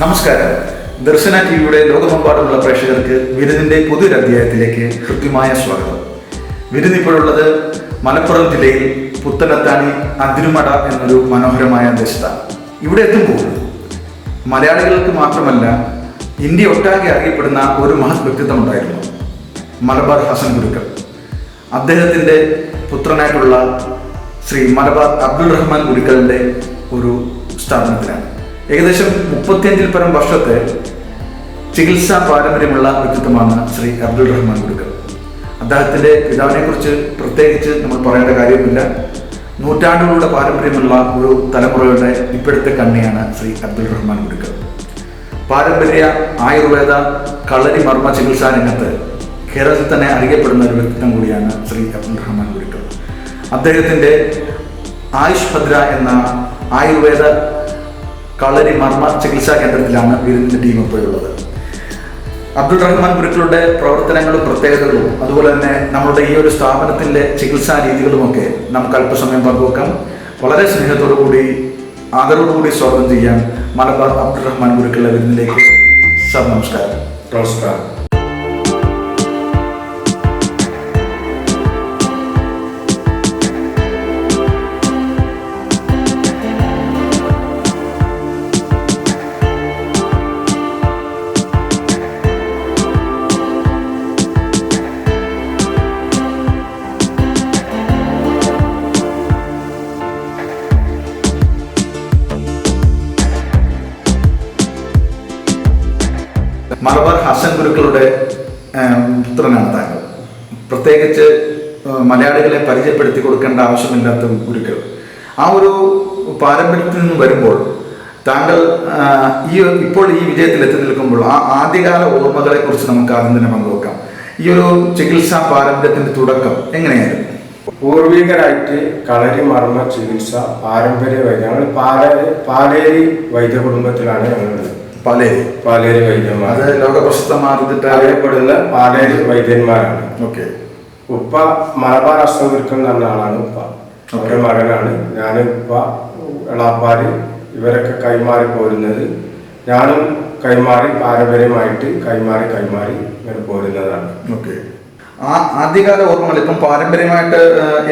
നമസ്കാരം. ദർശന ടിവിയുടെ ലോകമെമ്പാടുമുള്ള പ്രേക്ഷകർക്ക് വിരുന്നിന്റെ പുതിയൊരു അധ്യായത്തിലേക്ക് കൃത്യമായ സ്വാഗതം. വിരുന്ന് ഇപ്പോഴുള്ളത് മലപ്പുറം ജില്ലയിൽ പുത്തനത്താണി അതിരുമട എന്നൊരു മനോഹരമായ ദേശത്താണ്. ഇവിടെ എത്തുമ്പോൾ മലയാളികൾക്ക് മാത്രമല്ല ഇന്ത്യ ഒട്ടാകെ അറിയപ്പെടുന്ന ഒരു മഹത് വ്യക്തിത്വം ഉണ്ടായിരുന്നു മലബാർ ഹസൻ ഗുരുക്കൾ. അദ്ദേഹത്തിന്റെ പുത്രനായിട്ടുള്ള ശ്രീ മലബാർ അബ്ദുൾ റഹ്മാൻ ഗുരുക്കളുടെ ഒരു സ്ഥാപനത്തിലാണ്. ഏകദേശം മുപ്പത്തിയഞ്ചിൽ പരം വർഷത്തെ ചികിത്സാ പാരമ്പര്യമുള്ള വ്യക്തിത്വമാണ് ശ്രീ അബ്ദുൾ റഹ്മാൻ ഗുരുക്കൾ. അദ്ദേഹത്തിന്റെ പിതാവിനെക്കുറിച്ച് പ്രത്യേകിച്ച് നമ്മൾ പറയേണ്ട കാര്യമില്ല. നൂറ്റാണ്ടുകളുടെ പാരമ്പര്യമുള്ള ഒരു തലമുറയുടെ ഇപ്പോഴത്തെ കണ്ണിയാണ് ശ്രീ അബ്ദുൾ റഹ്മാൻ കുടുക്കൽ പാരമ്പര്യ ആയുർവേദ കളരി മർമ്മ ചികിത്സാ രംഗത്ത് കേരളത്തിൽ തന്നെ അറിയപ്പെടുന്ന ഒരു വ്യക്തിത്വം കൂടിയാണ് ശ്രീ അബ്ദുൾ റഹ്മാൻ കുടുക്കൽ അദ്ദേഹത്തിന്റെ ആയുഷ് ഭദ്ര എന്ന ആയുർവേദ കളരി മർമ്മ ചികിത്സാ കേന്ദ്രത്തിലാണ് വിരുന്നിന്റെ ടീം ഇപ്പോഴുള്ളത് അബ്ദുൾ റഹ്മാൻ ഗുരുക്കളുടെ പ്രവർത്തനങ്ങളും പ്രത്യേകതകളും അതുപോലെ തന്നെ നമ്മുടെ ഈ ഒരു സ്ഥാപനത്തിന്റെ ചികിത്സാ രീതികളുമൊക്കെ നമുക്ക് അല്പസമയം പങ്കുവെക്കാം. വളരെ സ്നേഹത്തോടു കൂടി ആദരവോടുകൂടി സ്വാഗതം ചെയ്യാൻ മലബാർ അബ്ദുൾ റഹ്മാൻ ഗുരുക്കളുടെ വിരുന്നിലേക്ക് സർ നമസ്കാരം. നമസ്കാരം. മലബാർ ഹസൻ ഗുരുക്കളുടെ പുത്രനാണ് താങ്കൾ. പ്രത്യേകിച്ച് മലയാളികളെ പരിചയപ്പെടുത്തി കൊടുക്കേണ്ട ആവശ്യമില്ലാത്ത ഗുരുക്കൾ. ആ ഒരു പാരമ്പര്യത്തിൽ നിന്ന് വരുമ്പോൾ താങ്കൾ ഈ ഇപ്പോൾ ഈ വിജയത്തിൽ എത്തി നിൽക്കുമ്പോൾ ആ ആദ്യകാല ഓർമ്മകളെ കുറിച്ച് നമുക്ക് ആദ്യം തന്നെ പങ്കുവെക്കാം. ഈ ഒരു ചികിത്സാ പാരമ്പര്യത്തിന്റെ തുടക്കം എങ്ങനെയായിരുന്നു? പൂർവികരായിട്ട് കളരി മർമ്മ ചികിത്സ പാരമ്പര്യ വൈദ്യ ഞങ്ങൾ പാലേരി പാലേരി വൈദ്യ കുടുംബത്തിലാണ് ഞങ്ങളുള്ളത്. പാലേരി പാലേരി വൈദ്യന്മാർ. അത് ലോകപ്രശസ്തമാർന്നിട്ട് അറിയപ്പെടുന്ന പാലേരി വൈദ്യന്മാരാണ്. ഓക്കെ. ഉപ്പ മലബാർ അഷ്ടഗുരുക്കൾ എന്ന് പറഞ്ഞ ആളാണ് ഉപ്പ. അവരുടെ മകനാണ്. ഞാൻ ഉപ്പ എളാപ്പാര് ഇവരൊക്കെ കൈമാറി പോരുന്നത്. ഞാനും കൈമാറി പാരമ്പര്യമായിട്ട് കൈമാറി കൈമാറി ഇങ്ങനെ പോരുന്നതാണ്. ഓക്കെ. ആ ആദ്യകാല ഓർമ്മകൾ ഇപ്പം പാരമ്പര്യമായിട്ട്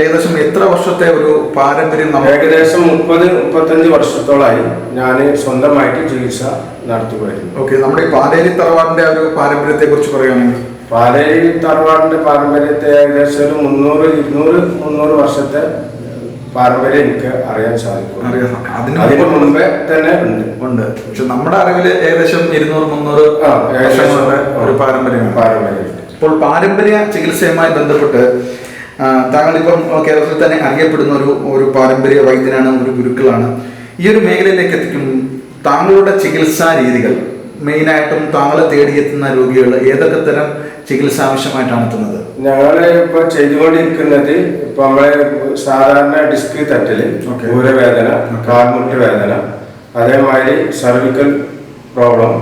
ഏകദേശം എത്ര വർഷത്തെ ഒരു പാരമ്പര്യം ഏകദേശം മുപ്പത് മുപ്പത്തഞ്ച് വർഷത്തോളായി ഞാൻ സ്വന്തമായിട്ട് ചികിത്സ നടത്തുമായിരുന്നു ഓക്കെ നമ്മുടെ ഈ പാലേരി തറവാടിന്റെ ഒരു പാരമ്പര്യത്തെ കുറിച്ച് പറയുകയാണെങ്കിൽ? പാലേരി തറവാടിന്റെ പാരമ്പര്യത്തെ ഏകദേശം ഒരു മുന്നൂറ് ഇരുന്നൂറ് മുന്നൂറ് വർഷത്തെ പാരമ്പര്യം എനിക്ക് അറിയാൻ സാധിക്കും. അതിന് മുമ്പേ തന്നെ ഉണ്ട്. ഉണ്ട്. പക്ഷെ നമ്മുടെ അറിവിൽ ഏകദേശം ഇരുന്നൂറ് മുന്നൂറ് ഒരു പാരമ്പര്യമാണ്. പാരമ്പര്യം. ഇപ്പോൾ പാരമ്പര്യ ചികിത്സയുമായി ബന്ധപ്പെട്ട് താങ്കളിപ്പം കേരളത്തിൽ തന്നെ അറിയപ്പെടുന്ന ഒരു ഒരു പാരമ്പര്യ വൈദ്യനാണ് ഒരു ഗുരുക്കളാണ്. ഈ ഒരു മേഖലയിലേക്ക് എത്തിക്കും താങ്കളുടെ ചികിത്സാ രീതികൾ മെയിനായിട്ടും താങ്കളെ തേടിയെത്തുന്ന രോഗികൾ ഏതൊക്കെ തരം ചികിത്സ ആവശ്യമായിട്ടാണ് എത്തുന്നത്? ഞങ്ങൾ ഇപ്പോൾ ചെയ്തുകൊണ്ടിരിക്കുന്നത് ഇപ്പൊ നമ്മളെ സാധാരണ ഡിസ്ക് തട്ടൽ ഓരോ ഊരവേദന കാൽമുട്ട് വേദന അതേമാതിരി സർവിക്കൽ പ്രോബ്ലം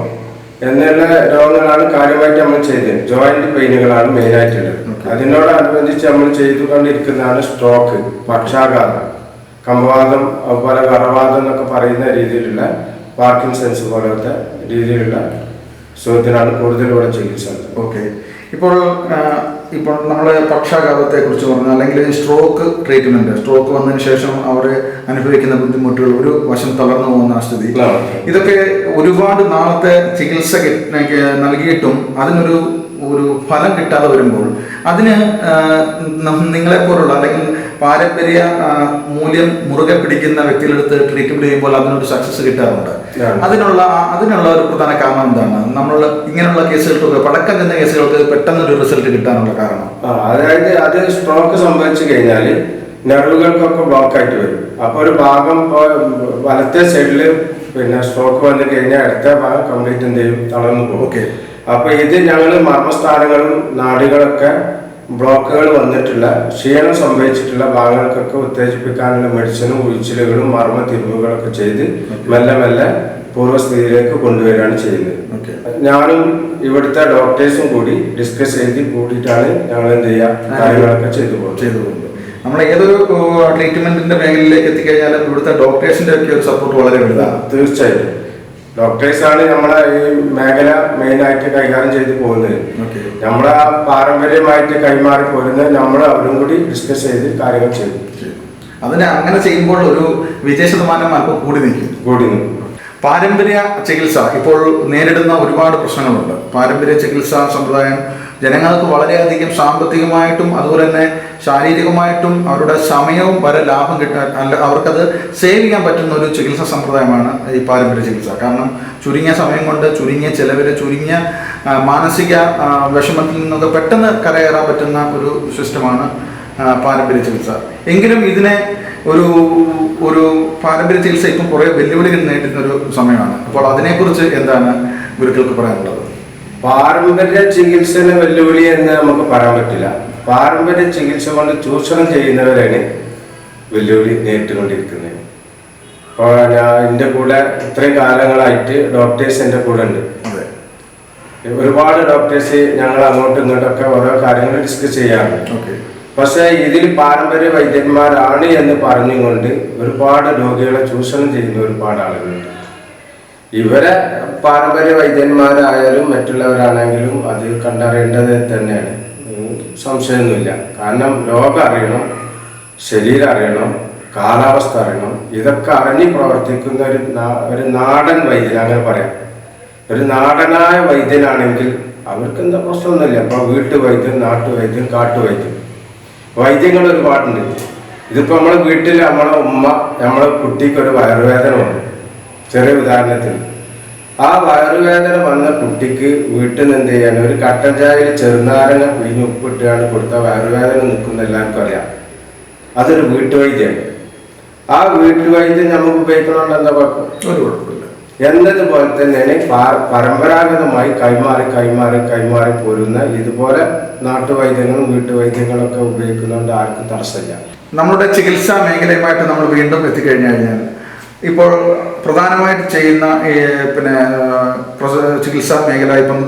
എന്നുള്ള രോഗങ്ങളാണ് കാര്യമായിട്ട് നമ്മൾ ചെയ്തത്. ജോയിന്റ് പെയിനുകളാണ് മെയിൻ ആയിട്ടുള്ളത്. അതിനോട് അതിനോടനുബന്ധിച്ച് നമ്മൾ ചെയ്തുകൊണ്ടിരിക്കുന്നതാണ് സ്ട്രോക്ക് പക്ഷാഘാതം കമ്പവാദം അതുപോലെ കറവാദം എന്നൊക്കെ പറയുന്ന രീതിയിലുള്ള പാർക്കിൻസൺസ് പോലത്തെ രീതിയിലുള്ള സുഖത്തിനാണ് കൂടുതലൂടെ ചികിത്സ ഓക്കെ ഇപ്പോൾ ഇപ്പോൾ നമ്മൾ പക്ഷാഘാതത്തെ കുറിച്ച് പറഞ്ഞു അല്ലെങ്കിൽ സ്ട്രോക്ക് ട്രീറ്റ്മെന്റ് സ്ട്രോക്ക് വന്നതിന് ശേഷം അവർ അനുഭവിക്കുന്ന ബുദ്ധിമുട്ടുകൾ ഒരു വശം തളർന്നു പോകുന്ന സ്ഥിതി. ഇതൊക്കെ ഒരുപാട് നാളത്തെ ചികിത്സ നൽകിയിട്ടും അതിനൊരു ഒരു ഫലം കിട്ടാതെ വരുമ്പോൾ അതിന് നിങ്ങളെ പോലുള്ള നിങ്ങളെപ്പോലുള്ള അല്ലെങ്കിൽ പാരമ്പര്യ മൂല്യം മുറുകെ പിടിക്കുന്ന വ്യക്തികളെടുത്ത് ട്രീറ്റ്മെന്റ് ചെയ്യുമ്പോൾ അതിനൊരു സക്സസ് കിട്ടാറുണ്ട്. അതിനുള്ള അതിനുള്ള ഒരു പ്രധാന കാരണം എന്താണ്? നമ്മൾ ഇങ്ങനെയുള്ള കേസുകൾക്ക് പടക്കം ചെന്ന കേസുകൾക്ക് പെട്ടെന്ന് ഒരു റിസൾട്ട് കിട്ടാനുള്ള കാരണം? അതായത് അത് സ്ട്രോക്ക് സംഭവിച്ചു കഴിഞ്ഞാൽ നെറുകൾക്കൊക്കെ ബ്ലോക്ക് ആയിട്ട് വരും. അപ്പൊ ഒരു ഭാഗം വലത്തെ സൈഡിൽ പിന്നെ സ്ട്രോക്ക് വന്നു കഴിഞ്ഞാൽ അടുത്ത ഭാഗം കംപ്ലീറ്റ് എന്ത് ചെയ്യും? തളർന്നു പോകും. ഓക്കെ അപ്പൊ ഇത് ഞങ്ങൾ മർമ്മസ്ഥാനങ്ങളും നാടുകളൊക്കെ ബ്ലോക്കുകൾ വന്നിട്ടുള്ള ക്ഷീണം സംഭവിച്ചിട്ടുള്ള ഭാഗങ്ങൾക്കൊക്കെ ഉത്തേജിപ്പിക്കാനുള്ള മെഡിസിനും ഉഴിച്ചിലുകളും മർമ്മ തിരിവുകളൊക്കെ ചെയ്ത് മെല്ലെ മെല്ലെ പൂർവസ്ഥിതിയിലേക്ക് കൊണ്ടുവരികയാണ് ചെയ്യുന്നത്. ഞാനും ഇവിടുത്തെ ഡോക്ടേഴ്സും കൂടി ഡിസ്കസ് ചെയ്ത് കൂടിയിട്ടാണ് ഞങ്ങൾ എന്ത് ചെയ്യുക കാര്യങ്ങളൊക്കെ ചെയ്തു പോകുന്നത്. നമ്മൾ ഏതൊരു ട്രീറ്റ്മെന്റിന്റെ മേഖലയിലേക്ക് എത്തിക്കഴിഞ്ഞാലും ഇവിടുത്തെ ഡോക്ടേഴ്സിന്റെ ഒക്കെ ഒരു സപ്പോർട്ട് വളരെ വലുതാണ്. തീർച്ചയായിട്ടും. ഡോക്ടേഴ്സാണ് നമ്മളെ ഈ മേഖല മെയിനായിട്ട് കൈകാര്യം ചെയ്ത് പോകുന്നത്. നമ്മളെ ആ പാരമ്പര്യമായിട്ട് കൈമാറി പോരുന്നത് നമ്മൾ അവരും കൂടി ഡിസ്കസ് ചെയ്ത് കാര്യങ്ങൾ ചെയ്തു അതിന് അങ്ങനെ ചെയ്യുമ്പോൾ ഒരു വിജയ ശതമാനം അല്പം കൂടി നിൽക്കും. കൂടി നിൽക്കും. പാരമ്പര്യ ചികിത്സ ഇപ്പോൾ നേരിടുന്ന ഒരുപാട് പ്രശ്നങ്ങളുണ്ട്. പാരമ്പര്യ ചികിത്സാ സമ്പ്രദായം ജനങ്ങൾക്ക് വളരെയധികം സാമ്പത്തികമായിട്ടും അതുപോലെ തന്നെ ശാരീരികമായിട്ടും അവരുടെ സമയവും വരെ ലാഭം കിട്ടാൻ അല്ല അവർക്കത് സേവ് ചെയ്യാൻ പറ്റുന്ന ഒരു ചികിത്സാ സമ്പ്രദായമാണ് ഈ പാരമ്പര്യ ചികിത്സ. കാരണം ചുരുങ്ങിയ സമയം കൊണ്ട് ചുരുങ്ങിയ ചിലവിൽ ചുരുങ്ങിയ മാനസിക വിഷമത്തിൽ നിന്നൊക്കെ പെട്ടെന്ന് കരകയറാൻ പറ്റുന്ന ഒരു സിസ്റ്റമാണ് പാരമ്പര്യ ചികിത്സ. എങ്കിലും ഇതിനെ ഒരു ഒരു പാരമ്പര്യ ചികിത്സ ഇപ്പം കുറേ വെല്ലുവിളികൾ നേരിടുന്ന ഒരു സമയമാണ്. അപ്പോൾ അതിനെക്കുറിച്ച് എന്താണ് ഗുരുക്കൾക്ക് പറയാനുള്ളത്? പാരമ്പര്യ ചികിത്സയിലെ വെല്ലുവിളി എന്ന് നമുക്ക് പറയാൻ പറ്റില്ല. പാരമ്പര്യ ചികിത്സ കൊണ്ട് ചൂഷണം ചെയ്യുന്നവരാണ് വെല്ലുവിളി നേരിട്ടുകൊണ്ടിരിക്കുന്നത്. അപ്പോൾ ഞാൻ എന്റെ കൂടെ ഇത്രയും കാലങ്ങളായിട്ട് ഡോക്ടേഴ്സ് എന്റെ കൂടെ ഉണ്ട്. ഒരുപാട് ഡോക്ടേഴ്സ് ഞങ്ങൾ അങ്ങോട്ടും ഇങ്ങോട്ടൊക്കെ ഓരോ കാര്യങ്ങൾ ഡിസ്കസ് ചെയ്യാറുണ്ട്. പക്ഷേ ഇതിൽ പാരമ്പര്യ വൈദ്യന്മാരാണ് എന്ന് പറഞ്ഞുകൊണ്ട് ഒരുപാട് രോഗികളെ ചൂഷണം ചെയ്യുന്ന ഒരുപാട് ആളുകളുണ്ട്. ഇവരെ പാരമ്പര്യ വൈദ്യന്മാരായാലും മറ്റുള്ളവരാണെങ്കിലും അത് കണ്ടറിയേണ്ടത് തന്നെയാണ്. സംശയമൊന്നുമില്ല. കാരണം രോഗം അറിയണം ശരീരം അറിയണം കാലാവസ്ഥ അറിയണം. ഇതൊക്കെ അറിഞ്ഞ് പ്രവർത്തിക്കുന്ന ഒരു ഒരു നാടൻ വൈദ്യൻ അങ്ങനെ പറയാം. ഒരു നാടനായ വൈദ്യനാണെങ്കിൽ അവർക്ക് എന്താ പ്രശ്നമൊന്നുമില്ല. അപ്പൊ വീട്ടുവൈദ്യം നാട്ടുവൈദ്യം കാട്ടുവൈദ്യം. വൈദ്യങ്ങൾ ഒരുപാടുണ്ട്. ഇതിപ്പോ നമ്മളെ വീട്ടിൽ നമ്മളെ ഉമ്മ നമ്മളെ കുട്ടിക്ക് ഒരു വയറുവേദന ഉണ്ട് ചെറിയ ഉദാഹരണത്തിന്. ആ വയറുവേദന വന്ന കുട്ടിക്ക് വീട്ടിൽ നിന്ന് എന്ത് ചെയ്യാൻ ഒരു കട്ടൻ ചായയിൽ ചെറുനാരങ്ങ പിഴിഞ്ഞ് ഉപ്പിട്ടാണ് കൊടുത്ത വയറുവേദന നിൽക്കുന്ന എല്ലാവർക്കും അറിയാം. അതൊരു വീട്ടുവൈദ്യമാണ് ആ വീട്ടുവൈദ്യം നമുക്ക് ഉപയോഗിക്കണോണ്ട് എന്താ കുഴപ്പം? ഒരു കുഴപ്പമില്ല. എന്നതുപോലെ തന്നെ പരമ്പരാഗതമായി കൈമാറി കൈമാറി കൈമാറി പോരുന്ന ഇതുപോലെ നാട്ടുവൈദ്യങ്ങളും വീട്ടുവൈദ്യങ്ങളും ഒക്കെ ഉപയോഗിക്കുന്നതുകൊണ്ട് ആർക്കും തടസ്സമില്ല. നമ്മുടെ ചികിത്സാ മേഖലയുമായിട്ട് നമ്മൾ വീണ്ടും എത്തിക്കഴിഞ്ഞു കഴിഞ്ഞാൽ ഇപ്പോൾ പ്രധാനമായിട്ട് ചെയ്യുന്ന പിന്നെ ചികിത്സാ മേഖല ഇപ്പം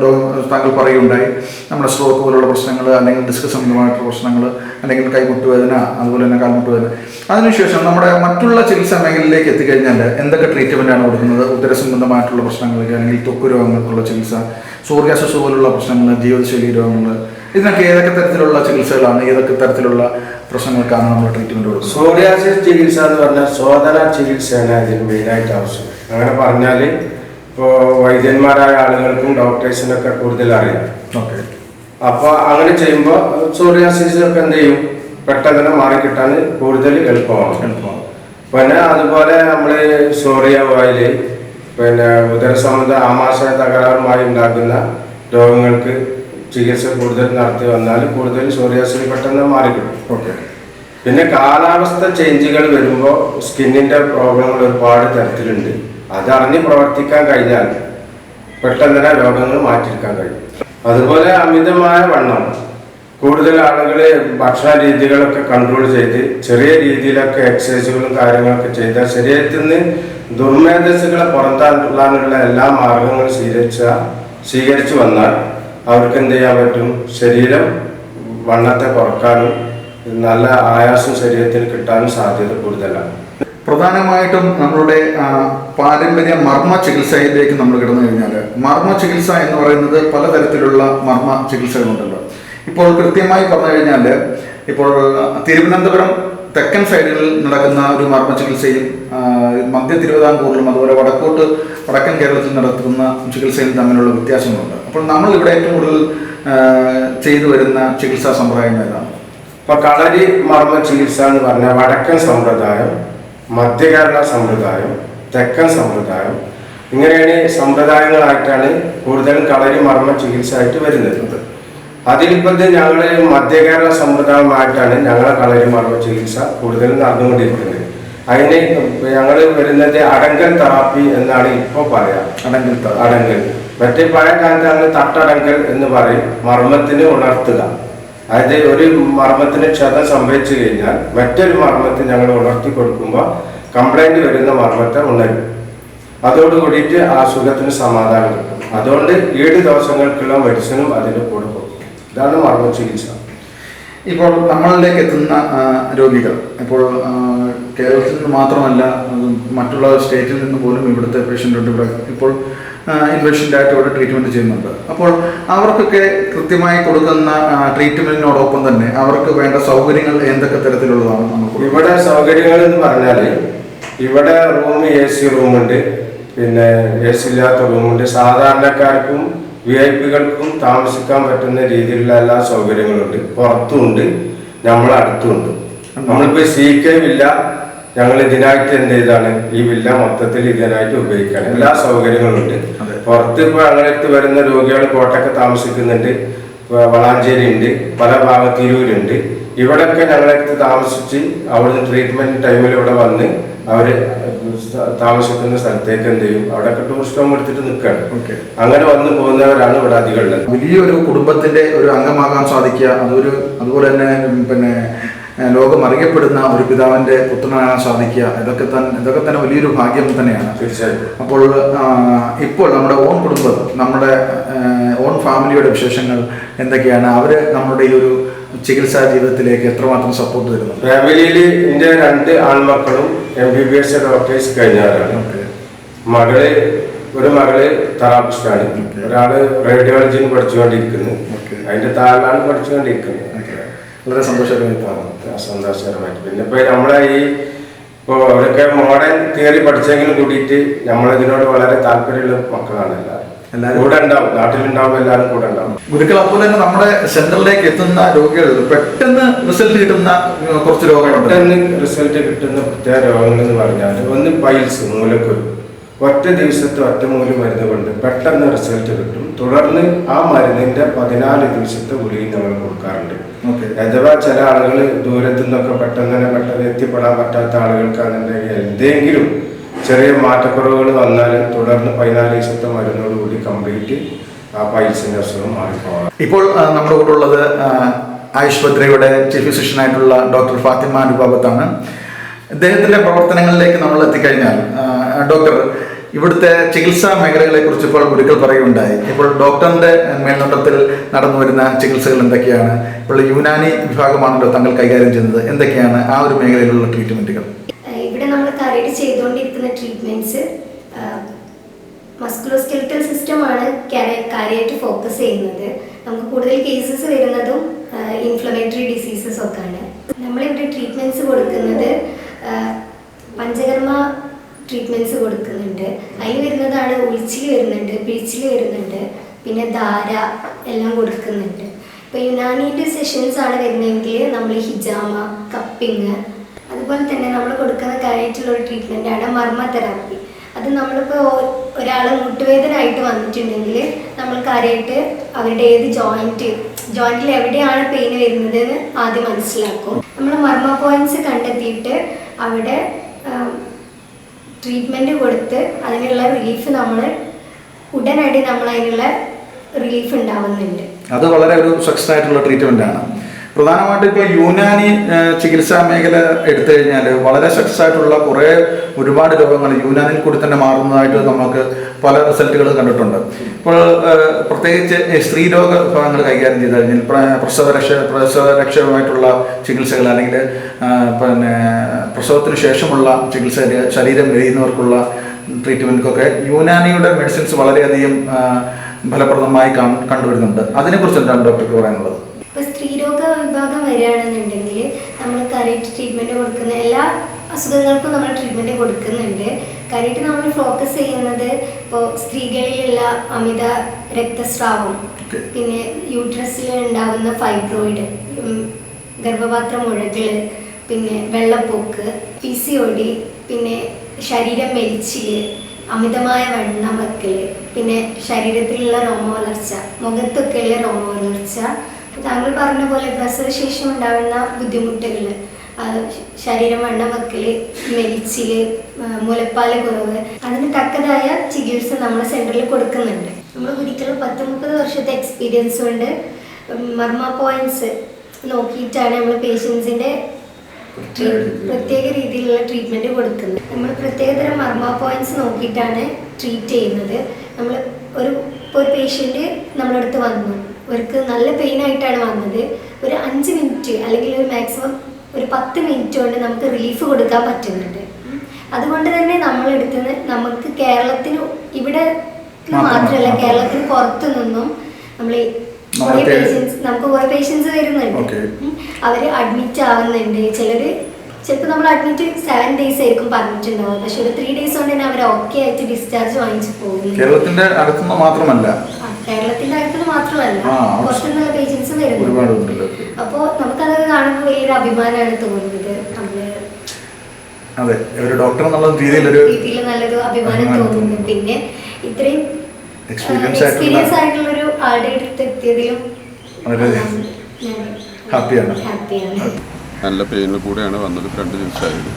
താങ്കൾ പറയുകയുണ്ടായി. നമ്മുടെ സ്ട്രോക്ക് പോലുള്ള പ്രശ്നങ്ങൾ അല്ലെങ്കിൽ ഡിസ്ക് സംബന്ധമായിട്ടുള്ള പ്രശ്നങ്ങൾ അല്ലെങ്കിൽ കൈമുട്ടുവേദന അതുപോലെ തന്നെ കാൽമുട്ടുവേദന. അതിനുശേഷം നമ്മുടെ മറ്റുള്ള ചികിത്സാ മേഖലയിലേക്ക് എത്തിക്കഴിഞ്ഞാൽ എന്തൊക്കെ ട്രീറ്റ്മെന്റ് ആണ് കൊടുക്കുന്നത്? ഉദര സംബന്ധമായിട്ടുള്ള പ്രശ്നങ്ങൾക്ക് അല്ലെങ്കിൽ തൊക്കു രോഗങ്ങൾക്കുള്ള ചികിത്സ സൂര്യാസസ് പോലുള്ള പ്രശ്നങ്ങൾ ജീവിതശൈലി രോഗങ്ങൾ ഇതിനൊക്കെ ഏതൊക്കെ തരത്തിലുള്ള ചികിത്സകളാണ് ഏതൊക്കെ തരത്തിലുള്ള പ്രശ്നങ്ങൾക്കാണ് നമ്മൾ ട്രീറ്റ്മെന്റ് കൊടുക്കുന്നത്? സോറിയാസിസ് ചികിത്സ എന്ന് പറഞ്ഞാൽ ശോധന ചികിത്സയാണ് അതിന് മെയിനായിട്ട് ആവശ്യം. അങ്ങനെ പറഞ്ഞാൽ ഇപ്പോൾ വൈദ്യന്മാരായ ആളുകൾക്കും ഡോക്ടേഴ്സിനൊക്കെ കൂടുതൽ അറിയാം. ഓക്കെ. അപ്പോൾ അങ്ങനെ ചെയ്യുമ്പോൾ സോറിയാസിസ് ഒക്കെ എന്ത് ചെയ്യും? പെട്ടെന്ന് തന്നെ മാറിക്കിട്ടാൻ കൂടുതൽ എളുപ്പമാണ്. എളുപ്പമാണ്. പിന്നെ അതുപോലെ നമ്മൾ സോറിയ ഓയിൽ പിന്നെ ഉദരസംബന്ധ ആമാശയ തകരാറുമായി ഉണ്ടാക്കുന്ന രോഗങ്ങൾക്ക് ചികിത്സ കൂടുതൽ നടത്തി വന്നാൽ കൂടുതൽ സോറിയാസിസ് പെട്ടെന്ന് മാറിക്കിട്ടും. ഓക്കെ. പിന്നെ കാലാവസ്ഥ ചേഞ്ചുകൾ വരുമ്പോൾ സ്കിന്നിന്റെ പ്രോബ്ലങ്ങൾ ഒരുപാട് തരത്തിലുണ്ട്. അതറിഞ്ഞ് പ്രവർത്തിക്കാൻ കഴിഞ്ഞാൽ പെട്ടെന്ന് തന്നെ രോഗങ്ങൾ മാറ്റിയെടുക്കാൻ കഴിയും. അതുപോലെ അമിതമായ വണ്ണം. കൂടുതൽ ആളുകൾ ഭക്ഷണ രീതികളൊക്കെ കൺട്രോൾ ചെയ്ത് ചെറിയ രീതിയിലൊക്കെ എക്സസൈസുകളും കാര്യങ്ങളൊക്കെ ചെയ്താൽ ശരീരത്തിൽ നിന്ന് ദുർമേധസ്സുകളെ പുറത്താനുള്ള എല്ലാ മാർഗങ്ങളും സ്വീകരിച്ച സ്വീകരിച്ചു വന്നാൽ അവർക്ക് എന്ത് ചെയ്യാൻ പറ്റും? ശരീരം വണ്ണത്തെ കുറക്കാനും നല്ല ആയാസം ശരീരത്തിന് കിട്ടാനും സാധ്യത കൂടുതലാണ്. പ്രധാനമായിട്ടും നമ്മളുടെ പാരമ്പര്യ മർമ്മ ചികിത്സയിലേക്ക് നമ്മൾ കിടന്നു കഴിഞ്ഞാൽ മർമ്മ ചികിത്സ എന്ന് പറയുന്നത് പലതരത്തിലുള്ള മർമ്മ ചികിത്സകളുണ്ടല്ലോ. ഇപ്പോൾ കൃത്യമായി പറഞ്ഞു കഴിഞ്ഞാൽ ഇപ്പോൾ തിരുവനന്തപുരം തെക്കൻ സൈഡുകളിൽ നടക്കുന്ന ഒരു മർമ്മ ചികിത്സയും മധ്യ തിരുവിതാംകൂറിലും അതുപോലെ വടക്കോട്ട് വടക്കൻ കേരളത്തിൽ നടത്തുന്ന ചികിത്സയും തമ്മിലുള്ള വ്യത്യാസങ്ങളുണ്ട്. അപ്പോൾ നമ്മൾ ഇവിടെ ഏറ്റവും കൂടുതൽ ചെയ്തു വരുന്ന ചികിത്സാ സമ്പ്രദായം ഏതാണ്? ഇപ്പൊ കളരി മർമ്മ ചികിത്സ എന്ന് പറഞ്ഞാൽ വടക്കൻ സമ്പ്രദായം മധ്യകേരള സമ്പ്രദായം തെക്കൻ സമ്പ്രദായം ഇങ്ങനെയാണ് സമ്പ്രദായങ്ങളായിട്ടാണ് കൂടുതലും കളരി മർമ്മ ചികിത്സ ആയിട്ട് വരുന്നത്. അതിലിപ്പോഴത്തെ ഞങ്ങൾ മധ്യകേരള സമ്പ്രദായമായിട്ടാണ് ഞങ്ങളെ കളരി മർമ്മ ചികിത്സ കൂടുതലും നടന്നുകൊണ്ടിരിക്കുന്നത്. അതിന് ഞങ്ങൾ വരുന്നത് അടങ്കൽ തെറാപ്പി എന്നാണ് ഇപ്പോൾ പറയാം. അടങ്കൽ അടങ്കൽ. മറ്റേ പഴയ കാലത്താണ് തട്ടടങ്കൽ എന്ന് പറയും. മർമ്മത്തിന് ഉണർത്തുക. അതായത് ഒരു മർമ്മത്തിന് ക്ഷതം സംഭവിച്ചു കഴിഞ്ഞാൽ മറ്റൊരു മർമ്മത്തിന് ഞങ്ങൾ ഉണർത്തി കൊടുക്കുമ്പോൾ കംപ്ലൈന്റ് വരുന്ന മർമ്മത്തെ ഉണരും. അതോട് കൂടിയിട്ട് ആ സുഖത്തിന് സമാധാനം കിട്ടും. അതുകൊണ്ട് ഏഴ് ദിവസങ്ങൾക്കുള്ള മെഡിസിനും അതിന് കൂടെ കൊടുക്കും. ഇതാണ് മർമ്മ ചികിത്സ ഇപ്പോൾ നമ്മളിലേക്ക് എത്തുന്ന രോഗികൾ ഇപ്പോൾ കേരളത്തിൽ നിന്ന് മാത്രമല്ല മറ്റുള്ള സ്റ്റേറ്റിൽ നിന്ന് പോലും ഇവിടുത്തെ പേഷ്യന്റ് ഇവിടെ. ഇപ്പോൾ ഇൻപേഷ്യന്റ് ഇവിടെ ട്രീറ്റ്മെന്റ് ചെയ്യുന്നുണ്ട്. അപ്പോൾ അവർക്കൊക്കെ കൃത്യമായി കൊടുക്കുന്ന ട്രീറ്റ്മെന്റിനോടൊപ്പം തന്നെ അവർക്ക് വേണ്ട സൗകര്യങ്ങൾ എന്തൊക്കെ തരത്തിലുള്ളതാണ് നമുക്ക് ഇവിടെ സൗകര്യങ്ങൾ എന്ന് പറഞ്ഞാൽ ഇവിടെ റൂം എ സി റൂമുണ്ട്. പിന്നെ എ സി ഇല്ലാത്ത റൂമുണ്ട്. സാധാരണക്കാർക്കും വി ഐ പികൾക്കും താമസിക്കാൻ പറ്റുന്ന രീതിയിലുള്ള എല്ലാ സൗകര്യങ്ങളുണ്ട്. പുറത്തുമുണ്ട് നമ്മളെ അടുത്തുമുണ്ട്. നമ്മളിപ്പോൾ സി കെ വില്ല ഞങ്ങൾ ഇതിനായിട്ട് എന്ത് ചെയ്താണ്? ഈ വില്ല മൊത്തത്തിൽ ഇതിനായിട്ട് ഉപയോഗിക്കാൻ എല്ലാ സൗകര്യങ്ങളുണ്ട്. പുറത്ത് ഇപ്പോൾ അങ്ങനത്ത് വരുന്ന രോഗികൾ കോട്ടയൊക്കെ താമസിക്കുന്നുണ്ട്. വളാഞ്ചേരി ഉണ്ട് പല ഭാഗത്ത് തിരൂരുണ്ട്. ഇവിടെയൊക്കെ ഞങ്ങളടുത്ത് താമസിച്ച് അവിടുന്ന് ട്രീറ്റ്മെന്റ് ടൈമിൽ ഇവിടെ വന്ന് അവർ താമസിക്കുന്ന സ്ഥലത്തേക്ക് എന്ത് ചെയ്യും? അവിടെയൊക്കെ ടൂറിസ്റ്റ് ഹോം എടുത്തിട്ട് നിൽക്കുകയാണ് അങ്ങനെ വന്നു പോകുന്നവരാണ് ഇവിടെ അധികം ഉള്ളത് വലിയൊരു കുടുംബത്തിന്റെ ഒരു അംഗമാകാൻ സാധിക്കുക അതൊരു അതുപോലെ തന്നെ പിന്നെ ലോകം അറിയപ്പെടുന്ന ഒരു പിതാവിന്റെ പുത്രനാകാൻ സാധിക്കുക ഇതൊക്കെ തന്നെ ഇതൊക്കെ തന്നെ വലിയൊരു ഭാഗ്യം തന്നെയാണ്. തീർച്ചയായും അപ്പോൾ ഇപ്പോൾ നമ്മുടെ ഓൺ കുടുംബം നമ്മുടെ ഓൺ ഫാമിലിയുടെ വിശേഷങ്ങൾ എന്തൊക്കെയാണ്? അവർ നമ്മുടെ ഈ ഒരു ചികിത്സാ ജീവിതത്തിലേക്ക് എത്രമാത്രം സപ്പോർട്ട് തരുന്നു ഫാമിലിയിൽ എന്റെ രണ്ട് ആൺമക്കളും M B B S doctors കഴിഞ്ഞവരാണ്. മകൾ ഒരു മകൾ തെറാപ്പിസ്റ്റാണ്. ഒരാൾ റേഡിയോളജിന് പഠിച്ചുകൊണ്ടിരിക്കുന്നു. അതിന്റെ താഴെയാണ് പഠിച്ചുകൊണ്ടിരിക്കുന്നത്. വളരെ സന്തോഷകരമായിട്ടാണ് സന്തോഷകരമായിട്ട്. പിന്നെ ഇപ്പൊ നമ്മളെ ഈ ഇപ്പോൾ അവരൊക്കെ മോഡേൺ തിയറി പഠിച്ചെങ്കിലും കൂടിയിട്ട് നമ്മളിതിനോട് വളരെ താല്പര്യമുള്ള മക്കളാണ് എല്ലാവരും. എല്ലാവരും? കൂടെ ഉണ്ടാവും. നാട്ടിലുണ്ടാവും എല്ലാവരും കൂടെ ഉണ്ടാവും. ഗുരുക്കൾ അതുപോലെ തന്നെ നമ്മുടെ സെന്ററിലേക്ക് എത്തുന്ന രോഗികൾ പെട്ടെന്ന് റിസൾട്ട് കിട്ടുന്ന കുറച്ച് രോഗങ്ങളുണ്ട്. പെട്ടെന്ന് റിസൾട്ട് കിട്ടുന്ന പ്രത്യേക രോഗങ്ങൾ എന്ന് പറഞ്ഞാൽ ഒന്ന് പൈൽസ് മൂലക്കുരു. ഒറ്റ ദിവസത്തെ ഒറ്റ മൂല മരുന്ന് കൊണ്ട് പെട്ടെന്ന് റിസൾട്ട് കിട്ടും. തുടർന്ന് ആ മരുന്നിന്റെ പതിനാല് ദിവസത്തെ ഗുളിക നമ്മൾ കൊടുക്കാറുണ്ട്. അഥവാ ചില ആളുകൾ ദൂരത്തു നിന്നൊക്കെ പെട്ടെന്ന് തന്നെ പെട്ടെന്ന് എത്തിപ്പെടാൻ പറ്റാത്ത ആളുകൾക്കാണെന്നുണ്ടെങ്കിൽ എന്തെങ്കിലും ചെറിയ മാറ്റക്കുറവുകൾ വന്നാൽ തുടർന്ന് പതിനാല് ദിവസത്തെ മരുന്നോടുകൂടി കംപ്ലീറ്റ് ആ പൈൽസിന്റെ അസുഖം മാറിപ്പോകാം ഇപ്പോൾ നമ്മുടെ കൂടെ ഉള്ളത് ആ, ആയുഷ് ഭദ്രയുടെ ചീഫ് ഫിസിഷ്യനായിട്ടുള്ള ഡോക്ടർ ഫാത്തിമ അനുഭാവത്താണ് ഇദ്ദേഹത്തിന്റെ പ്രവർത്തനങ്ങളിലേക്ക് നമ്മൾ എത്തിക്കഴിഞ്ഞാൽ ഡോക്ടർ ഇവിടുത്തെ ചികിത്സാ മേഖലകളെ കുറിച്ച് ഇപ്പോൾ ഗുരുക്കൾ പറയുകയുണ്ടായി. ഇപ്പോൾ ഡോക്ടറിന്റെ മേൽനോട്ടത്തിൽ നടന്നു വരുന്ന ചികിത്സകൾ എന്തൊക്കെയാണ്? ഇപ്പോൾ യുനാനി വിഭാഗമാണല്ലോ തങ്ങൾ കൈകാര്യം ചെയ്യുന്നത്. എന്തൊക്കെയാണ് ആ ഒരു മേഖലയിലുള്ള ട്രീറ്റ്മെന്റുകൾ നമ്മൾ കാര്യമായിട്ട് ചെയ്തുകൊണ്ടിരിക്കുന്ന ട്രീറ്റ്മെന്റ്സ് മസ്കുലോസ്കെലിറ്റൽ സിസ്റ്റമാണ് കാര്യമായിട്ട് ഫോക്കസ് ചെയ്യുന്നത്. നമുക്ക് കൂടുതൽ കേസസ് വരുന്നതും ഇൻഫ്ലമേറ്ററി ഡിസീസസ് ഒക്കെ ഒക്കെയാണ്. നമ്മളിവിടെ ട്രീറ്റ്മെന്റ്സ് കൊടുക്കുന്നത് പഞ്ചകർമ്മ ട്രീറ്റ്മെന്റ്സ് കൊടുക്കുന്നുണ്ട്. അതിൽ വരുന്നതാണ് ഉളിച്ചിൽ വരുന്നുണ്ട് പിഴിച്ചിൽ വരുന്നുണ്ട് പിന്നെ ധാര എല്ലാം കൊടുക്കുന്നുണ്ട്. ഇപ്പോൾ യുനാനിയുടെ സെഷൻസ് ആണ് വരുന്നതെങ്കിൽ നമ്മൾ ഹിജാമ കപ്പിങ് അതുപോലെ തന്നെ നമ്മൾ കൊടുക്കുന്ന കാര്യമായിട്ടുള്ള ഒരു ട്രീറ്റ്മെന്റ് ആണ് മർമ്മ തെറാപ്പി അത് നമ്മളിപ്പോൾ ഒരാൾ മുട്ടുവേദനായിട്ട് വന്നിട്ടുണ്ടെങ്കിൽ നമ്മൾ കാര്യമായിട്ട് അവരുടെ ഏത് ജോയിന്റ് ജോയിന്റിൽ എവിടെയാണ് പെയിൻ വരുന്നത് എന്ന് ആദ്യം മനസ്സിലാക്കും. നമ്മൾ മർമ്മ പോയിന്റ്സ് കണ്ടെത്തിയിട്ട് അവിടെ ട്രീറ്റ്മെന്റ് കൊടുത്ത് അതിനുള്ള റിലീഫ് നമ്മൾ ഉടനടി നമ്മൾ അതിനുള്ള റിലീഫ് ഉണ്ടാവുന്നുണ്ട്. അത് വളരെ ഒരു സക്സസ് ആയിട്ടുള്ള ട്രീറ്റ്മെന്റ് ആണ്. പ്രധാനമായിട്ടും ഇപ്പോൾ യൂനാനി ചികിത്സാ മേഖല എടുത്തു കഴിഞ്ഞാൽ വളരെ സക്സസ് ആയിട്ടുള്ള കുറേ ഒരുപാട് രോഗങ്ങൾ യൂനാനിൽ കൂടി തന്നെ മാറുന്നതായിട്ട് നമുക്ക് പല റിസൾട്ടുകൾ കണ്ടിട്ടുണ്ട്. ഇപ്പോൾ പ്രത്യേകിച്ച് സ്ത്രീരോഗ വിഭാഗങ്ങൾ കൈകാര്യം ചെയ്ത് കഴിഞ്ഞാൽ പ്രസവരക്ഷ പ്രസവരക്ഷമായിട്ടുള്ള ചികിത്സകൾ അല്ലെങ്കിൽ പിന്നെ പ്രസവത്തിന് ശേഷമുള്ള ചികിത്സ ശരീരം വിരിയുന്നവർക്കുള്ള ട്രീറ്റ്മെന്റൊക്കെ യൂനാനിയുടെ മെഡിസിൻസ് വളരെയധികം ഫലപ്രദമായി കാണ് കണ്ടുവരുന്നുണ്ട്. അതിനെക്കുറിച്ച് എന്താണ് ഡോക്ടർക്ക് പറയാനുള്ളത്? ഇപ്പോൾ വിഭാഗം വരികയാണെന്നുണ്ടെങ്കിൽ നമ്മൾ കാര്യമായിട്ട് ട്രീറ്റ്മെന്റ് കൊടുക്കുന്ന എല്ലാ അസുഖങ്ങൾക്കും നമ്മൾ ട്രീറ്റ്മെന്റ് കൊടുക്കുന്നുണ്ട്. കാര്യമായിട്ട് നമ്മൾ ഫോക്കസ് ചെയ്യുന്നത് ഇപ്പോൾ സ്ത്രീകളിലുള്ള അമിത രക്തസ്രാവം പിന്നെ യൂട്രസിൽ ഉണ്ടാകുന്ന ഫൈബ്രോയിഡ് ഗർഭപാത്ര മുഴകൾ പിന്നെ വെള്ളപ്പൊക്ക് പി സി ഒടി പിന്നെ ശരീരം മെലിച്ചിൽ അമിതമായ വണ്ണം വെക്കൽ പിന്നെ ശരീരത്തിലുള്ള രോമ വളർച്ച മുഖത്തൊക്കെയുള്ള രോമ വളർച്ച താങ്കൾ പറഞ്ഞ പോലെ പ്രസവശേഷം ഉണ്ടാകുന്ന ബുദ്ധിമുട്ടുകൾ ശരീരം വണ്ണം വെക്കൽ മെലിച്ചിൽ മുലപ്പാൽ കുറവ് അതിന് തക്കതായ ചികിത്സ നമ്മുടെ സെന്ററിൽ കൊടുക്കുന്നുണ്ട്. നമ്മൾ ഒരിക്കലും പത്ത് മുപ്പത് വർഷത്തെ എക്സ്പീരിയൻസ് കൊണ്ട് മർമ്മ പോയിന്റ്സ് നോക്കിയിട്ടാണ് നമ്മൾ പേഷ്യൻസിന്റെ പ്രത്യേക രീതിയിലുള്ള ട്രീറ്റ്മെന്റ് കൊടുക്കുന്നത്. നമ്മൾ പ്രത്യേകതരം മർമ്മ പോയിന്റ്സ് നോക്കിയിട്ടാണ് ട്രീറ്റ് ചെയ്യുന്നത്. നമ്മൾ ഒരു ഒരു പേഷ്യന്റ് നമ്മളടുത്ത് വന്നു. അവർക്ക് നല്ല പെയിൻ ആയിട്ടാണ് വന്നത്. ഒരു അഞ്ച് മിനിറ്റ് അല്ലെങ്കിൽ ഒരു മാക്സിമം ഒരു പത്ത് മിനിറ്റ് കൊണ്ട് നമുക്ക് റിലീഫ് കൊടുക്കാൻ പറ്റുന്നുണ്ട്. അതുകൊണ്ട് തന്നെ നമ്മൾ എടുക്കുന്നത് നമുക്ക് കേരളത്തിന് ഇവിടെ മാത്രം- മാത്രമല്ല മാത്രം. കേരളത്തിന് പുറത്തു നിന്നും നമ്മൾ കുറേ പേഷ്യൻസ് നമുക്ക് കുറേ പേഷ്യൻസ് വരുന്നുണ്ട്. അവർ അഡ്മിറ്റ് ആവുന്നുണ്ട്. ചിലര് ചിലപ്പോൾ നമ്മൾ അഡ്മിറ്റ് സെവൻ ഡേയ്സ് ആയിരിക്കും പറഞ്ഞിട്ടുണ്ടാവും പക്ഷെ ഒരു ത്രീ ഡേയ്സ് കൊണ്ട് തന്നെ അവർ ഓക്കെ ആയിട്ട് ഡിസ്ചാർജ് വാങ്ങിച്ചു പോകും. കേരളത്തിന്റെ അടുത്തുനിന്ന് മാത്രമല്ല. കേരളത്തിന്റെ അടുത്തുനിന്ന് മാത്രമല്ല. പുറത്തുനിന്നുള്ള പേഷ്യൻസ് വരുന്നുണ്ട്. ഉണ്ടല്ലോ അപ്പോൾ നമുക്കത് കാണുമ്പോൾ വലിയൊരു അഭിമാനമാണ് തോന്നുന്നത്. നമ്മൾ അതെ ഒരു ഡോക്ടർ എന്നുള്ള രീതിയിൽ നല്ലൊരു അഭിമാനം തോന്നുന്നു. പിന്നെ ഇത്രയും എക്സ്പീരിയൻസ് ആയിട്ടുള്ള- ഒരു ആളുടെ അടുത്ത് എത്തിയതിലും ഹാപ്പിയാണ്. ഹാപ്പിയാണ്. നല്ല പെയിനിൽ കൂടെയാണ് വന്നത്. രണ്ട് ദിവസമായത്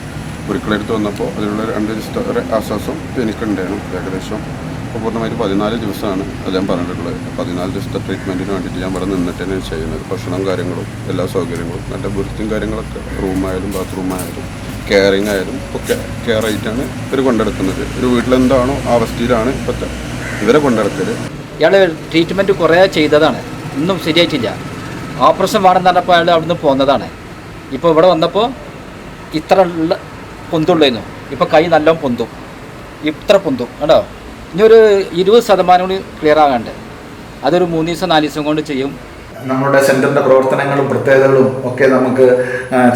കുരുക്കളെടുത്ത് വന്നപ്പോൾ അതിനുള്ള രണ്ട് ദിവസത്തെ ആശ്വാസം എനിക്കുണ്ടായിരുന്നു ഏകദേശം. ഇപ്പോൾ പൂർണമായിട്ട് പതിനാല് ദിവസമാണ് ഞാൻ പറഞ്ഞിട്ടുള്ളത്. പതിനാല് ദിവസത്തെ ട്രീറ്റ്മെന്റിന് വേണ്ടിയിട്ട് ഞാൻ ഇവിടെ നിന്നിട്ട് തന്നെയാണ് ചെയ്യുന്നത്. ഭക്ഷണം കാര്യങ്ങളും എല്ലാ സൗകര്യങ്ങളും നല്ല വൃത്തിയും കാര്യങ്ങളൊക്കെ റൂമായാലും ബാത്റൂമായാലും കെയറിങ് ആയാലും ഒക്കെ കെയർ ആയിട്ടാണ് ഇവർ കൊണ്ടെടുക്കുന്നത്. ഒരു വീട്ടിലെന്താണോ ആ അവസ്ഥയിലാണ് ഇപ്പോഴത്തെ ഇവരെ കൊണ്ടെടുക്കൽ ഇയാൾ ട്രീറ്റ്മെന്റ് കുറേ ചെയ്തതാണ്. ഒന്നും ശരിയായിട്ടില്ല. ഓപ്പറേഷൻ വേണമെന്ന് പറഞ്ഞപ്പോൾ അയാൾ അവിടുന്ന് പോന്നതാണ്. ഇപ്പോൾ ഇവിടെ വന്നപ്പോൾ ഇത്ര ഉള്ള ഇപ്പോൾ കൈ നല്ലോണം പൊന്തും. ഇത്ര പൊന്തും കേട്ടോ ഇനി ഒരു ഇരുപത് ശതമാനം കൂടി ക്ലിയർ ആകാണ്ട്. അതൊരു മൂന്ന് ദിവസം നാല് ദിവസം കൊണ്ട് ചെയ്യും. നമ്മുടെ സെന്ററിന്റെ പ്രവർത്തനങ്ങളും പ്രത്യേകതകളും ഒക്കെ നമുക്ക്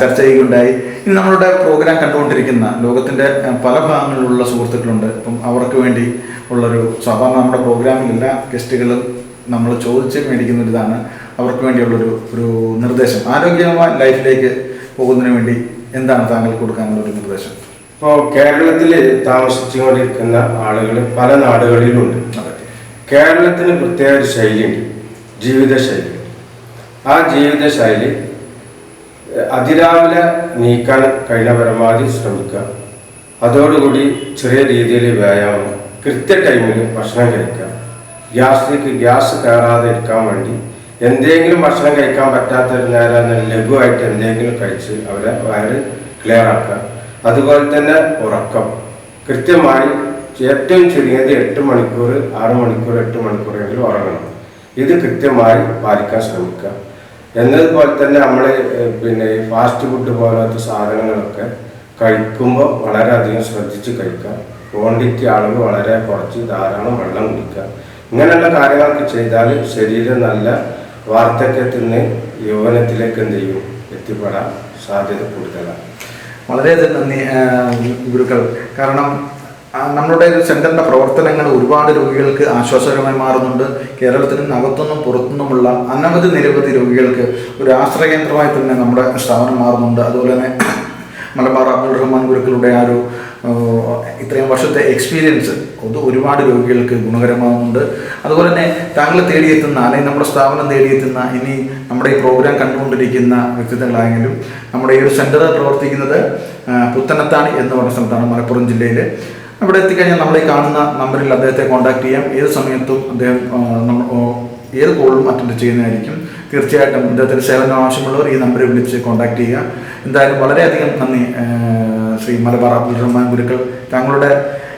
ചർച്ച ചെയ്യുകയുണ്ടായി. ഇനി നമ്മളുടെ പ്രോഗ്രാം കണ്ടുകൊണ്ടിരിക്കുന്ന ലോകത്തിന്റെ പല ഭാഗങ്ങളിലുള്ള സുഹൃത്തുക്കളുണ്ട്. അപ്പം അവർക്ക് വേണ്ടി ഉള്ളൊരു സാധാരണ നമ്മുടെ പ്രോഗ്രാമിൽ എല്ലാ ഗസ്റ്റുകളും നമ്മൾ ചോദിച്ച് മേടിക്കുന്ന ഒരു ഇതാണ് അവർക്ക് വേണ്ടിയുള്ളൊരു ഒരു നിർദ്ദേശം. ആരോഗ്യമായ ലൈഫിലേക്ക് പോകുന്നതിന് വേണ്ടി എന്താണ് താങ്കൾക്ക് കൊടുക്കാനുള്ള ഒരു നിർദ്ദേശം? ഇപ്പോൾ കേരളത്തിൽ താമസിച്ചുകൊണ്ടിരിക്കുന്ന ആളുകൾ പല നാടുകളിലുണ്ട്. കേരളത്തിന് പ്രത്യേക ഒരു ശൈലിയുണ്ട്. ജീവിതശൈലി. ആ ജീവിതശൈലി അതിരാവിലെ നീക്കാൻ കഴിഞ്ഞ പരമാവധി ശ്രമിക്കുക. അതോടുകൂടി ചെറിയ രീതിയിൽ വ്യായാമം. കൃത്യ ടൈമിൽ ഭക്ഷണം കഴിക്കുക. ഗ്യാസിലേക്ക് ഗ്യാസ് കയറാതെ ഇരിക്കാൻ വേണ്ടി എന്തെങ്കിലും ഭക്ഷണം കഴിക്കാൻ പറ്റാത്ത ഒരു നേരം ലഘുവായിട്ട് എന്തെങ്കിലും കഴിച്ച് അവരെ വയറ് ക്ലിയർ ആക്കുക. അതുപോലെ തന്നെ ഉറക്കം. കൃത്യമായി ഏറ്റവും ചുരുങ്ങിയത് എട്ട് മണിക്കൂർ ആറ് മണിക്കൂർ എട്ട് മണിക്കൂറെങ്കിലും ഉറങ്ങണം. ഇത് കൃത്യമായി പാലിക്കാൻ ശ്രമിക്കുക. എന്നതുപോലെ തന്നെ നമ്മൾ പിന്നെ ഫാസ്റ്റ് ഫുഡ് പോലത്തെ സാധനങ്ങളൊക്കെ കഴിക്കുമ്പോൾ വളരെയധികം ശ്രദ്ധിച്ച് കഴിക്കുക. ക്വാണ്ടിറ്റി അളവ് വളരെ കുറച്ച് ധാരാളം വെള്ളം കുടിക്കുക. ഇങ്ങനെയുള്ള കാര്യങ്ങളൊക്കെ ചെയ്താൽ ശരീരം നല്ല വാർദ്ധക്യത്തിൽ നിന്ന് യൗവനത്തിലേക്ക് എന്ത് ചെയ്യും? എത്തിപ്പെടാൻ സാധ്യത കൂടുതലാണ്. വളരെയധികം നന്ദി ഗുരുക്കൾ. കാരണം നമ്മുടെ ഒരു സെന്ററിന്റെ പ്രവർത്തനങ്ങൾ ഒരുപാട് രോഗികൾക്ക് ആശ്വാസകരമായി മാറുന്നുണ്ട്. കേരളത്തിന് അകത്തുനിന്നും പുറത്തുനിന്നുമുള്ള അനവധി നിരവധി രോഗികൾക്ക് ഒരു ആശ്രയ കേന്ദ്രമായി തന്നെ നമ്മുടെ സ്ഥാപനം മാറുന്നുണ്ട്. അതുപോലെ തന്നെ മലബാർ അബ്ദുൾ റഹ്മാൻ ഗുരുക്കളുടെ ആ ഒരു ഇത്രയും വർഷത്തെ എക്സ്പീരിയൻസ് അത് ഒരുപാട് രോഗികൾക്ക് ഗുണകരമാകുന്നുണ്ട് അതുപോലെ തന്നെ താങ്കൾ തേടിയെത്തുന്ന അല്ലെങ്കിൽ നമ്മുടെ സ്ഥാപനം തേടിയെത്തുന്ന ഇനി നമ്മുടെ ഈ പ്രോഗ്രാം കണ്ടുകൊണ്ടിരിക്കുന്ന വ്യക്തിത്വങ്ങളായെങ്കിലും നമ്മുടെ ഈ ഒരു സെന്റർ പ്രവർത്തിക്കുന്നത് പുത്തനത്താണ് എന്ന് പറഞ്ഞ സ്ഥലത്താണ് മലപ്പുറം ജില്ലയിൽ അവിടെ എത്തിക്കഴിഞ്ഞാൽ നമ്മളെ കാണുന്ന നമ്പറിൽ അദ്ദേഹത്തെ കോൺടാക്ട് ചെയ്യാം. ഏത് സമയത്തും അദ്ദേഹം ഏത് കോളും അറ്റൻഡ് ചെയ്യുന്നതായിരിക്കും. തീർച്ചയായിട്ടും അദ്ദേഹത്തിന്റെ സേവനം ആവശ്യമുള്ളവർ ഈ നമ്പറിൽ വിളിച്ച് കോൺടാക്ട് ചെയ്യുക. എന്തായാലും വളരെയധികം നന്ദി ശ്രീ മലബാർ അബ്ദുൾ റഹ്മാൻ ഗുരുക്കൾ താങ്കളുടെ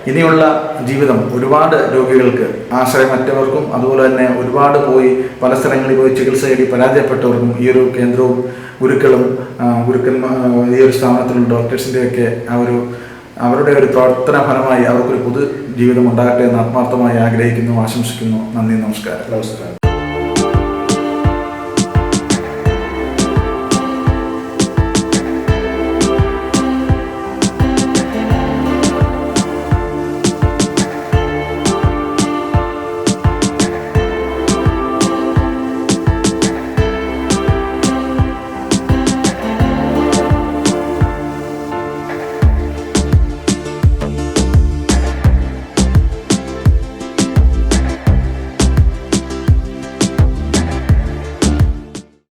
ഇനിയുള്ള ജീവിതം ഒരുപാട് രോഗികൾക്ക് ആശ്രയമറ്റവർക്കും അതുപോലെ തന്നെ ഒരുപാട് പോയി പല സ്ഥലങ്ങളിൽ പോയി ചികിത്സ തേടി പരാജയപ്പെട്ടവർക്കും ഈ ഒരു കേന്ദ്രവും ഗുരുക്കളും ഗുരുക്കന്മാർ ഈ ഒരു സ്ഥാപനത്തിലുള്ള ഡോക്ടേഴ്സിന്റെയൊക്കെ ആ ഒരു അവരുടെ ഒരു പ്രവർത്തന ഫലമായി അവർക്കൊരു പുതു ജീവിതം ഉണ്ടാകട്ടെ എന്ന് ആത്മാർത്ഥമായി ആഗ്രഹിക്കുന്നു ആശംസിക്കുന്നു. നന്ദി നമസ്കാരം. നമസ്കാരം.